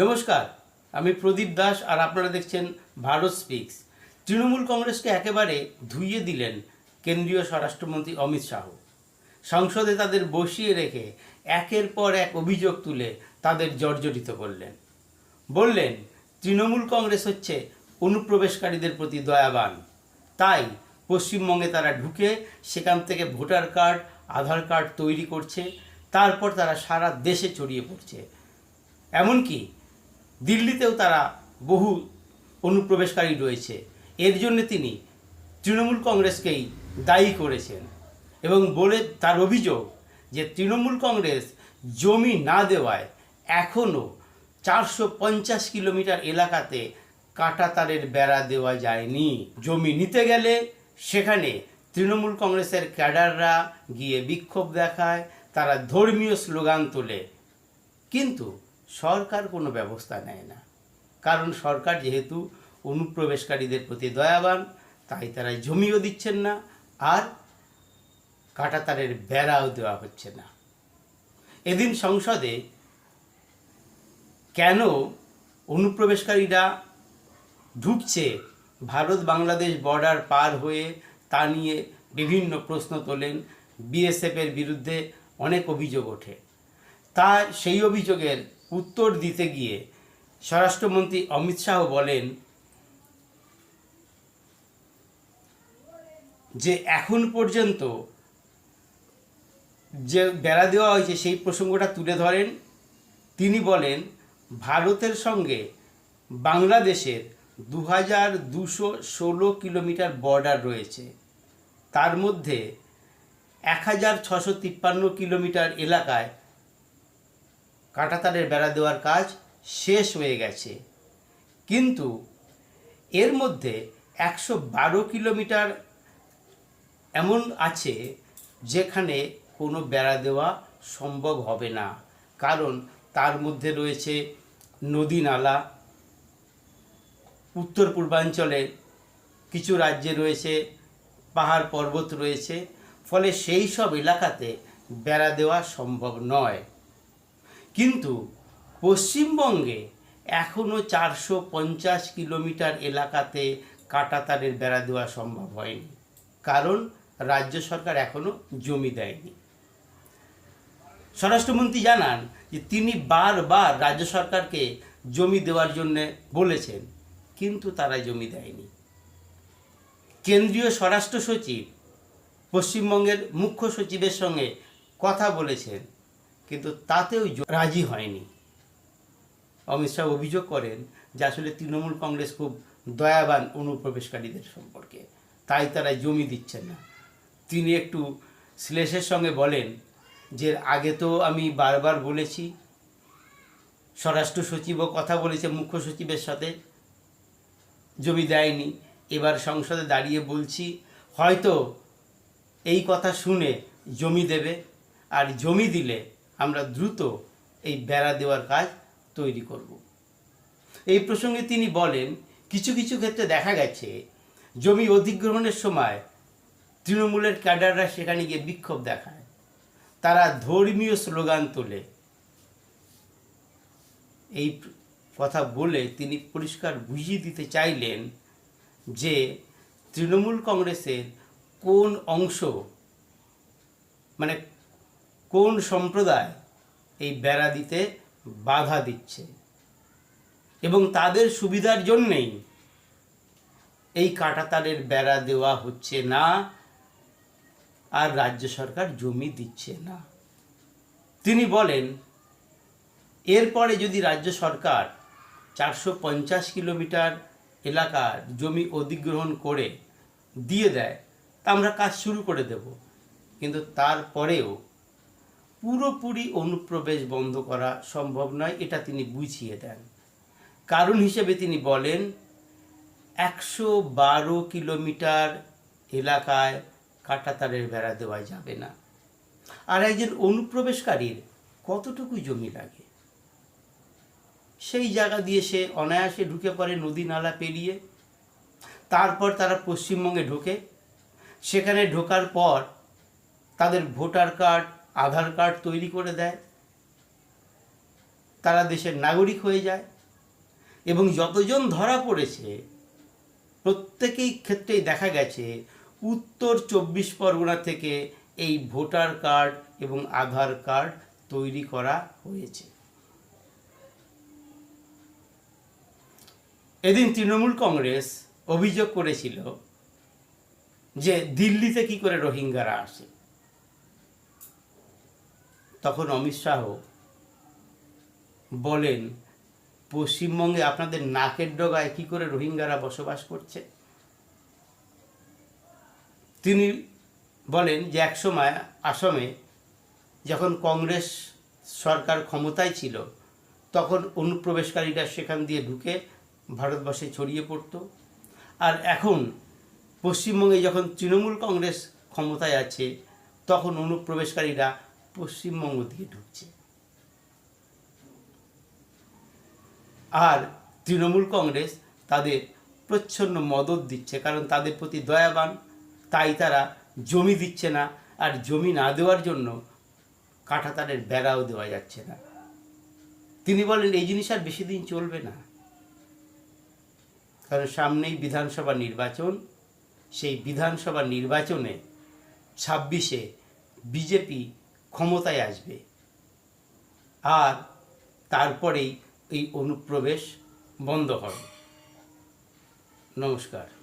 নমস্কার, আমি প্রদীপ দাস আর আপনারা দেখছেন ভারত স্পিক্স। তৃণমূল কংগ্রেসকে একেবারে ধুইয়ে দিলেন কেন্দ্রীয় স্বরাষ্ট্রমন্ত্রী অমিত শাহ। সংসদে তাদের বসিয়ে রেখে একের পর এক অভিযোগ তুলে তাদের জর্জরিত করলেন। বললেন, তৃণমূল কংগ্রেস হচ্ছে অনুপ্রবেশকারীদের প্রতি দয়াবান। তাই পশ্চিমবঙ্গে তারা ঢুকে সেখান থেকে ভোটার কার্ড, আধার কার্ড তৈরি করছে, তারপর তারা সারা দেশে ছড়িয়ে পড়ছে। এমনকি দিল্লিতেও তারা বহু অনুপ্রবেশকারী রয়েছে। এর জন্য তিনি তৃণমূল কংগ্রেসকেই দায়ী করেছেন এবং বলে তার অভিযোগ যে তৃণমূল কংগ্রেস জমি না দেওয়ায় এখনও চারশো পঞ্চাশ কিলোমিটার এলাকাতে কাঁটাতারের বেড়া দেওয়া যায়নি। জমি নিতে গেলে সেখানে তৃণমূল কংগ্রেসের ক্যাডাররা গিয়ে বিক্ষোভ দেখায়, তারা ধর্মীয় স্লোগান তোলে। কিন্তু সরকার কোনো ব্যবস্থা নেয় না। কারণ সরকার যেহেতু অনুপ্রবেশকারীদের প্রতি দয়াবান, তাই তারা জমিও দিচ্ছেন না আর কাঁটাতারের বেড়াও দেওয়া হচ্ছে না। এদিন সংসদে কেন অনুপ্রবেশকারীরা ঢুকছে, ভারত বাংলাদেশ বর্ডার পার হয়ে তা নিয়ে বিভিন্ন প্রশ্ন তোলেন, বিএসএফের বিরুদ্ধে অনেক অভিযোগ ওঠে। তা সেই অভিযোগের উত্তর দিতে গিয়ে স্বরাষ্ট্রমন্ত্রী অমিত শাহ বলেন যে এখন পর্যন্ত যে বেড়া দেওয়া হয়েছে সেই প্রসঙ্গটা তুলে ধরেন। তিনি বলেন, ভারতের সঙ্গে বাংলাদেশের দু হাজার দুশো ষোলো কিলোমিটার বর্ডার রয়েছে। তার মধ্যে এক হাজার ছশো তিপ্পান্ন কিলোমিটার এলাকায় কাঁটাতারের বেড়া দেওয়ার কাজ শেষ হয়ে গেছে। কিন্তু এর মধ্যে একশো বারো কিলোমিটার এমন আছে যেখানে কোনো বেড়া দেওয়া সম্ভব হবে না। কারণ তার মধ্যে রয়েছে নদী নালা, উত্তর পূর্বাঞ্চলে কিছু রাজ্যে রয়েছে, পাহাড় পর্বত রয়েছে, ফলে সেই সব এলাকাতে বেড়া দেওয়া সম্ভব নয়। কিন্তু পশ্চিমবঙ্গে এখনও চারশো পঞ্চাশ কিলোমিটার এলাকাতে কাঁটাতারের বেড়া দেওয়া সম্ভব হয়নি। কারণ রাজ্য সরকার এখনও জমি দেয়নি। স্বরাষ্ট্রমন্ত্রী জানান যে তিনি বারবার রাজ্য সরকারকে জমি দেওয়ার জন্য বলেছেন, কিন্তু তারা জমি দেয়নি। কেন্দ্রীয় স্বরাষ্ট্র সচিব পশ্চিমবঙ্গের মুখ্য সচিবের সঙ্গে কথা বলেছেন কিন্তু তাতেও রাজি হয়নি। অমিত শাহ অভিযোগ করেন যে আসলে তৃণমূল কংগ্রেস খুব দয়াবান অনুপ্রবেশকারীদের সম্পর্কে। তাই তারা জমি দিচ্ছেন না। তিনি একটু শ্লেষের সঙ্গে বলেন যে আগে তো আমি বারবার বলেছি, স্বরাষ্ট্র সচিবও কথা বলেছে মুখ্য সচিবের সাথে, জমি দেয়নি। এবার সংসদে দাঁড়িয়ে বলছি, হয়তো এই কথা শুনে জমি দেবে, আর জমি দিলে আমরা দ্রুত এই বেড়া দেওয়ার কাজ তৈরি করব। এই প্রসঙ্গে তিনি বলেন, কিছু কিছু ক্ষেত্রে দেখা গেছে, জমি অধিগ্রহণের সময় তৃণমূলের ক্যাডাররা সেখানে গিয়ে বিক্ষোভ দেখায়। তারা ধর্মীয় স্লোগান তোলে। এই কথা বলে তিনি পরিষ্কার বুঝিয়ে দিতে চাইলেন যে, তৃণমূল কংগ্রেসের কোন অংশ মানে কোন সম্প্রদায় এই বেড়া দিতে বাধা দিচ্ছে? এবং তাদের সুবিধার জন্যেই এই কাঁটাতারের বেড়া দেওয়া হচ্ছে না আর রাজ্য সরকার জমি দিচ্ছে না। তিনি বলেন, এরপরে যদি রাজ্য সরকার চারশো পঞ্চাশ কিলোমিটার এলাকার জমি অধিগ্রহণ করে দিয়ে দেয়, তা আমরা কাজ শুরু করে দেব। কিন্তু তারপরেও পুরোপুরি অনুপ্রবেশ বন্ধ করা সম্ভব নয়, এটা তিনি বুঝিয়ে দেন। কারণ হিসেবে তিনি বলেন, একশো বারো কিলোমিটার এলাকায় কাঁটাতারের বেড়া দেওয়া যাবে না। আর একজন অনুপ্রবেশকারীর কতটুকু জমি লাগে? সেই জায়গা দিয়ে সে অনায়াসে ঢুকে পড়ে, নদী নালা পেরিয়ে। তারপর তারা পশ্চিমবঙ্গে ঢোকে। সেখানে ঢোকার পর তাদের ভোটার কার্ড আধার কার্ড তৈরি করে দেয়। তারা দেশের নাগরিক হয়ে যায় এবং যতজন ধরা পড়েছে, প্রত্যেকেই ক্ষেত্রেই দেখা গেছে উত্তর চব্বিশ পরগনা থেকে এই ভোটার কার্ড এবং আধার কার্ড তৈরি করা হয়েছে। এদিন তৃণমূল কংগ্রেস অভিযোগ করেছিল যে দিল্লিতে কি করে রোহিঙ্গারা আসে। তখন অমিত শাহ বলেন, পশ্চিমবঙ্গে আপনাদের নাকের ডগায় কি করে রোহিঙ্গারা বসবাস করছে? তিনি বলেন যে একসময় আসামে যখন কংগ্রেস সরকার ক্ষমতায় ছিল, তখন অনুপ্রবেশকারীরা সেখান দিয়ে ঢুকে ভারতবর্ষে ছড়িয়ে পড়তো। আর এখন পশ্চিমবঙ্গে যখন তৃণমূল কংগ্রেস ক্ষমতায় আছে, তখন অনুপ্রবেশকারীরা পশ্চিমবঙ্গ দিয়ে ঢুকছে। আর তৃণমূল কংগ্রেস তাদের প্রচ্ছন্ন মদত দিচ্ছে, কারণ তাদের প্রতি দয়াবান, তাই তারা জমি দিচ্ছে না, আর জমি না দেওয়ার জন্য কাঁটাতারের বেড়াও দেওয়া যাচ্ছে না। তিনি বলেন, এই জিনিস আর বেশি দিন চলবে না। কারণ সামনেই বিধানসভা নির্বাচন, সেই বিধানসভা নির্বাচনে ছাব্বিশে বিজেপি ক্ষমতায় আসবে। আর তারপরেই এই অনুপ্রবেশ বন্ধ হবে। নমস্কার।